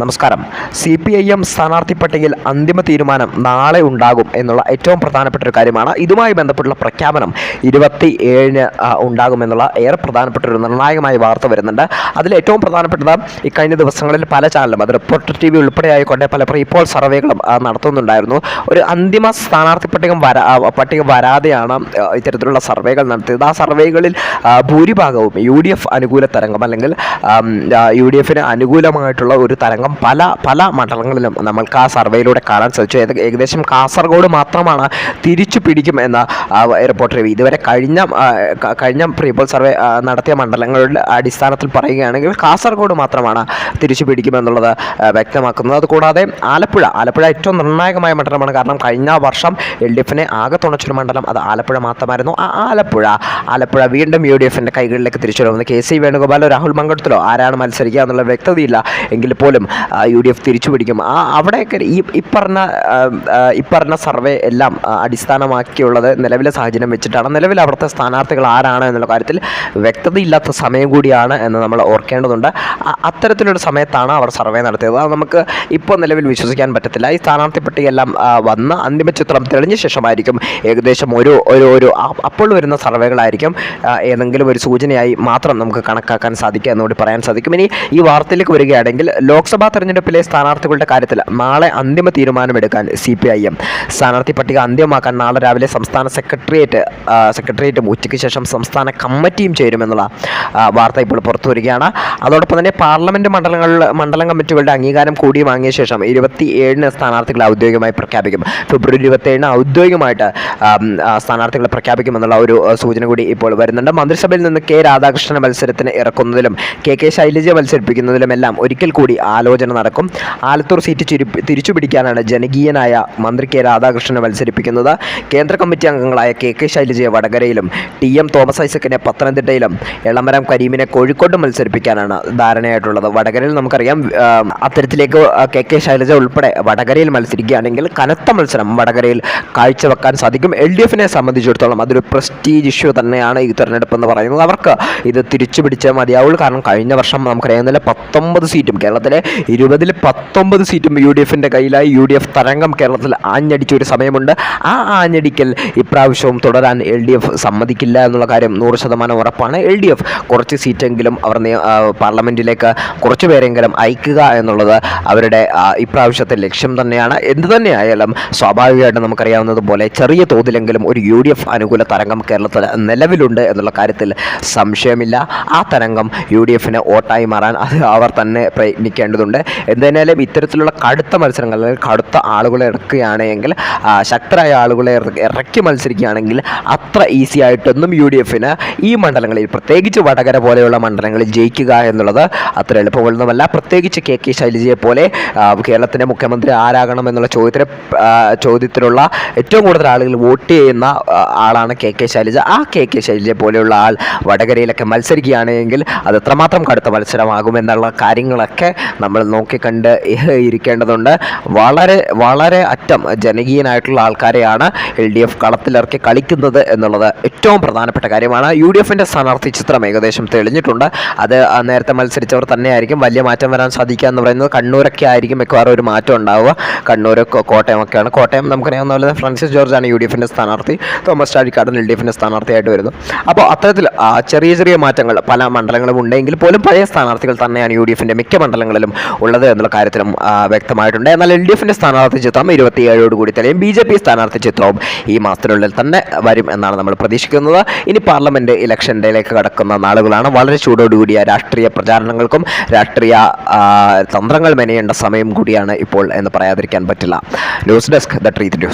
നമസ്കാരം. C P I M സ്ഥാനാർത്ഥി പട്ടികയിൽ അന്തിമ തീരുമാനം നാളെ ഉണ്ടാകും എന്നുള്ള ഏറ്റവും പ്രധാനപ്പെട്ട ഒരു കാര്യമാണ്. ഇതുമായി ബന്ധപ്പെട്ടുള്ള പ്രഖ്യാപനം ഇരുപത്തി ഏഴിന് ഉണ്ടാകുമെന്നുള്ള ഏറെ പ്രധാനപ്പെട്ട ഒരു നിർണായകമായ വാർത്ത വരുന്നുണ്ട്. അതിൽ ഏറ്റവും പ്രധാനപ്പെട്ടത് ഇക്കഴിഞ്ഞ ദിവസങ്ങളിൽ പല ചാനലും അത് റിപ്പോർട്ടർ ടി വി ഉൾപ്പെടെയായിക്കൊണ്ട് പല പ്രീപോൾ സർവേകളും നടത്തുന്നുണ്ടായിരുന്നു. ഒരു അന്തിമ സ്ഥാനാർത്ഥി പട്ടികം വരാ പട്ടിക വരാതെയാണ് ഇത്തരത്തിലുള്ള സർവേകൾ നടത്തിയത്. ആ സർവേകളിൽ ഭൂരിഭാഗവും യു ഡി എഫ് അനുകൂല തരംഗം അല്ലെങ്കിൽ യു ഡി എഫിന് അനുകൂലമായിട്ടുള്ള ഒരു തരംഗം പല പല മണ്ഡലങ്ങളിലും നമ്മൾക്ക് ആ സർവേയിലൂടെ കാണാൻ സാധിച്ചു. ഏക- ഏകദേശം കാസർഗോഡ് മാത്രമാണ് തിരിച്ചു പിടിക്കും എന്ന റിപ്പോർട്ട് രവി ഇതുവരെ കഴിഞ്ഞ കഴിഞ്ഞ പ്രീപോൾ സർവേ നടത്തിയ മണ്ഡലങ്ങളുടെ അടിസ്ഥാനത്തിൽ പറയുകയാണെങ്കിൽ കാസർഗോഡ് മാത്രമാണ് തിരിച്ചു പിടിക്കുമെന്നുള്ളത് വ്യക്തമാക്കുന്നത്. അതുകൂടാതെ ആലപ്പുഴ ആലപ്പുഴ ഏറ്റവും നിർണായകമായ മണ്ഡലമാണ്. കാരണം കഴിഞ്ഞ വർഷം എൽ ഡി എഫിനെ ആകെ തുണച്ചൊരു മണ്ഡലം അത് ആലപ്പുഴ മാത്രമായിരുന്നു. ആ ആലപ്പുഴ ആലപ്പുഴ വീണ്ടും യു ഡി എഫിന്റെ കൈകളിലേക്ക് തിരിച്ചു വരുന്നത് കെ സി വേണുഗോപാലോ രാഹുൽ മങ്കടത്തിലോ ആരാണ് മത്സരിക്കുക എന്നുള്ള വ്യക്തതയില്ല. എങ്കിൽ പോലും യു ഡി എഫ് തിരിച്ചു പിടിക്കും ആ അവിടെയൊക്കെ ഈ ഇപ്പറഞ്ഞ ഇപ്പറഞ്ഞ സർവേ എല്ലാം അടിസ്ഥാനമാക്കിയുള്ളത് നിലവിലെ സാഹചര്യം വെച്ചിട്ടാണ്. നിലവിൽ അവിടുത്തെ സ്ഥാനാർത്ഥികൾ ആരാണ് എന്നുള്ള കാര്യത്തിൽ വ്യക്തതയില്ലാത്ത സമയം കൂടിയാണ് എന്ന് നമ്മൾ ഓർക്കേണ്ടതുണ്ട്. അത്തരത്തിലൊരു സമയത്താണ് അവർ സർവേ നടത്തിയത്. അത് നമുക്ക് ഇപ്പോൾ നിലവിൽ വിശ്വസിക്കാൻ പറ്റത്തില്ല. ഈ സ്ഥാനാർത്ഥി പട്ടികയെല്ലാം വന്ന് അന്തിമ ചിത്രം തെളിഞ്ഞ ശേഷമായിരിക്കും ഏകദേശം ഒരു ഒരു ഒരു അപ്പോൾ വരുന്ന സർവേകളായിരിക്കും ഏതെങ്കിലും ഒരു സൂചനയായി മാത്രം നമുക്ക് കണക്കാക്കാൻ സാധിക്കുക എന്നുകൂടി പറയാൻ സാധിക്കും. ഇനി ഈ വാർത്തയിലേക്ക് വരികയാണെങ്കിൽ ലോക്സഭാ തെരഞ്ഞെടുപ്പിലെ സ്ഥാനാർത്ഥികളുടെ കാര്യത്തിൽ നാളെ അന്തിമ തീരുമാനമെടുക്കാൻ സി പി ഐ എം സ്ഥാനാർത്ഥി പട്ടിക അന്ത്യമാക്കാൻ നാളെ രാവിലെ സംസ്ഥാന സെക്രട്ടേറിയറ്റ് സെക്രട്ടേറിയറ്റും ഉച്ചയ്ക്ക് ശേഷം സംസ്ഥാന കമ്മിറ്റിയും ചേരുമെന്നുള്ള വാർത്ത ഇപ്പോൾ പുറത്തു വരികയാണ്. അതോടൊപ്പം തന്നെ പാർലമെന്റ് മണ്ഡലങ്ങളിൽ മണ്ഡലം കമ്മിറ്റികളുടെ അംഗീകാരം കൂടി വാങ്ങിയ ശേഷം ഇരുപത്തി ഏഴിന് സ്ഥാനാർത്ഥികളെ ഔദ്യോഗികമായി പ്രഖ്യാപിക്കും. ഫെബ്രുവരി ഇരുപത്തി ഏഴിന് ഔദ്യോഗികമായിട്ട് സ്ഥാനാർത്ഥികളെ പ്രഖ്യാപിക്കുമെന്നുള്ള ഒരു സൂചന കൂടി ഇപ്പോൾ വരുന്നുണ്ട്. മന്ത്രിസഭയിൽ നിന്ന് കെ രാധാകൃഷ്ണൻ മത്സരത്തിന് ഇറക്കുന്നതിലും കെ കെ ശൈലജ മത്സരിപ്പിക്കുന്നതിലുമെല്ലാം ഒരിക്കൽ കൂടി ആലോചന നടക്കും. ആലത്തൂർ സീറ്റ് തിരിച്ചു പിടിക്കാനാണ് ജനകീയനായ മന്ത്രി കെ രാധാകൃഷ്ണനെ മത്സരിപ്പിക്കുന്നത്. കേന്ദ്ര കമ്മിറ്റി അംഗങ്ങളായ കെ കെ ശൈലജയെ വടകരയിലും ടി എം തോമസ് ഐസക്കിനെ പത്തനംതിട്ടയിലും എളമരം കരീമിനെ കോഴിക്കോട്ടും മത്സരിപ്പിക്കാനാണ് ധാരണയായിട്ടുള്ളത്. വടകരയിൽ നമുക്കറിയാം അത്തരത്തിലേക്ക് കെ കെ ശൈലജ ഉൾപ്പെടെ വടകരയിൽ മത്സരിക്കുകയാണെങ്കിൽ കനത്ത മത്സരം വടകരയിൽ കാഴ്ചവെക്കാൻ സാധിക്കും. എൽ ഡി എഫിനെ സംബന്ധിച്ചിടത്തോളം അതൊരു പ്രസ്റ്റീജ് ഇഷ്യൂ തന്നെയാണ് ഈ തെരഞ്ഞെടുപ്പ് എന്ന് പറയുന്നത്. അവർക്ക് ഇത് തിരിച്ചു പിടിച്ചേ മതിയാവുള്ളൂ. കാരണം കഴിഞ്ഞ വർഷം നമുക്കറിയാവുന്ന പത്തൊമ്പത് സീറ്റും കേരളത്തിലെ ഇരുപതിൽ പത്തൊമ്പത് സീറ്റും യു ഡി എഫിന്റെ കയ്യിലായി. യു ഡി എഫ് തരംഗം കേരളത്തിൽ ആഞ്ഞടിച്ച ഒരു സമയമുണ്ട്. ആ ആഞ്ഞടിക്കൽ ഇപ്രാവശ്യവും തുടരാൻ എൽ ഡി എഫ് സമ്മതിക്കില്ല എന്നുള്ള കാര്യം നൂറ് ശതമാനം ഉറപ്പാണ്. എൽ ഡി എഫ് കുറച്ച് സീറ്റെങ്കിലും അവർ പാർലമെന്റിലേക്ക് കുറച്ച് പേരെങ്കിലും അയക്കുക എന്നുള്ളത് അവരുടെ ഇപ്രാവശ്യത്തെ ലക്ഷ്യം തന്നെയാണ്. എന്ത് തന്നെയായാലും സ്വാഭാവികമായിട്ടും നമുക്കറിയാവുന്നത് പോലെ ചെറിയ തോതിലെങ്കിലും ഒരു യു ഡി എഫ് അനുകൂല തരംഗം കേരളത്തിൽ നിലവിലുണ്ട് എന്നുള്ള കാര്യത്തിൽ സംശയമില്ല. ആ തരംഗം യു ഡി എഫിന് വോട്ടായി മാറാൻ അത് അവർ തന്നെ പ്രയത്നിക്കേണ്ടതുണ്ട്. എന്തായാലും ഇത്തരത്തിലുള്ള കടുത്ത മത്സരങ്ങൾ അല്ലെങ്കിൽ കടുത്ത ആളുകളെ ഇറക്കുകയാണെങ്കിൽ ശക്തരായ ആളുകളെ ഇറക്കി മത്സരിക്കുകയാണെങ്കിൽ അത്ര ഈസി ആയിട്ടൊന്നും യു ഡി എഫിന് ഈ മണ്ഡലങ്ങളിൽ പ്രത്യേകിച്ച് വടകര പോലെയുള്ള മണ്ഡലങ്ങളിൽ ജയിക്കുക എന്നുള്ളത് അത്ര എളുപ്പമുള്ളതുമല്ല പ്രത്യേകിച്ച് കെ കെ ശൈലജയെ പോലെ കേരളത്തിന്റെ മുഖ്യമന്ത്രി ആരാകണം എന്നുള്ള ചോദ്യത്തിന് ചോദ്യത്തിലുള്ള ഏറ്റവും കൂടുതൽ ആളുകൾ വോട്ട് ചെയ്യുന്ന ആളാണ് കെ കെ ശൈലജ. ആ കെ കെ ശൈലജയെ പോലെയുള്ള ആൾ വടകരയിലൊക്കെ മത്സരിക്കുകയാണെങ്കിൽ അത് എത്രമാത്രം കടുത്ത മത്സരമാകുമെന്നുള്ള കാര്യങ്ങളൊക്കെ നമ്മൾ നോക്കിക്കണ്ട് ഇരിക്കേണ്ടതുണ്ട്. വളരെ വളരെ അറ്റം ജനകീയനായിട്ടുള്ള ആൾക്കാരെയാണ് എൽ ഡി എഫ് കളത്തിലിറക്കി കളിക്കുന്നത് എന്നുള്ളത് ഏറ്റവും പ്രധാനപ്പെട്ട കാര്യമാണ്. യു ഡി എഫിന്റെ സ്ഥാനാർത്ഥി ചിത്രം ഏകദേശം തെളിഞ്ഞിട്ടുണ്ട്. അത് നേരത്തെ മത്സരിച്ചവർ തന്നെയായിരിക്കും. വലിയ മാറ്റം വരാൻ സാധിക്കുക എന്ന് പറയുന്നത് കണ്ണൂരൊക്കെ ആയിരിക്കും മിക്കവാറും ഒരു മാറ്റം ഉണ്ടാവുക. കണ്ണൂർ കോട്ടയമൊക്കെയാണ്. കോട്ടയം നമുക്കറിയാവുന്ന പോലെ ഫ്രാൻസിസ് ജോർജാണ് യു ഡി എഫിന്റെ സ്ഥാനാർത്ഥി. തോമസ് ചാഴിക്കാടൻ എൽ ഡി എഫിന്റെ സ്ഥാനാർത്ഥിയായിട്ട് വരുന്നു. അപ്പോൾ അത്തരത്തിൽ ചെറിയ ചെറിയ മാറ്റങ്ങൾ പല മണ്ഡലങ്ങളും ഉണ്ടെങ്കിൽ പോലും പഴയ സ്ഥാനാർത്ഥികൾ തന്നെയാണ് യു ഡി എഫിന്റെ മിക്ക മണ്ഡലങ്ങളിലും ഉള്ളത് എന്നുള്ള കാര്യത്തിലും വ്യക്തമായിട്ടുണ്ട്. എന്നാൽ എൽ ഡി എഫിന്റെ സ്ഥാനാർത്ഥി ചിത്രം ഇരുപത്തിയേഴോട് കൂടി തെളിയും. ബി ജെ പി സ്ഥാനാർത്ഥി ചിത്രവും ഈ മാസത്തിനുള്ളിൽ തന്നെ വരും എന്നാണ് നമ്മൾ പ്രതീക്ഷിക്കുന്നത്. ഇനി പാർലമെന്റ് ഡേയിലേക്ക് കടക്കുന്ന നാളുകളാണ്. വളരെ ചൂടോടുകൂടിയ രാഷ്ട്രീയ പ്രചാരണങ്ങൾക്കും രാഷ്ട്രീയ തന്ത്രങ്ങൾ മെനയേണ്ട സമയം കൂടിയാണ് ഇപ്പോൾ എന്ന് പറയാതിരിക്കാൻ പറ്റില്ല. News desk the truth news.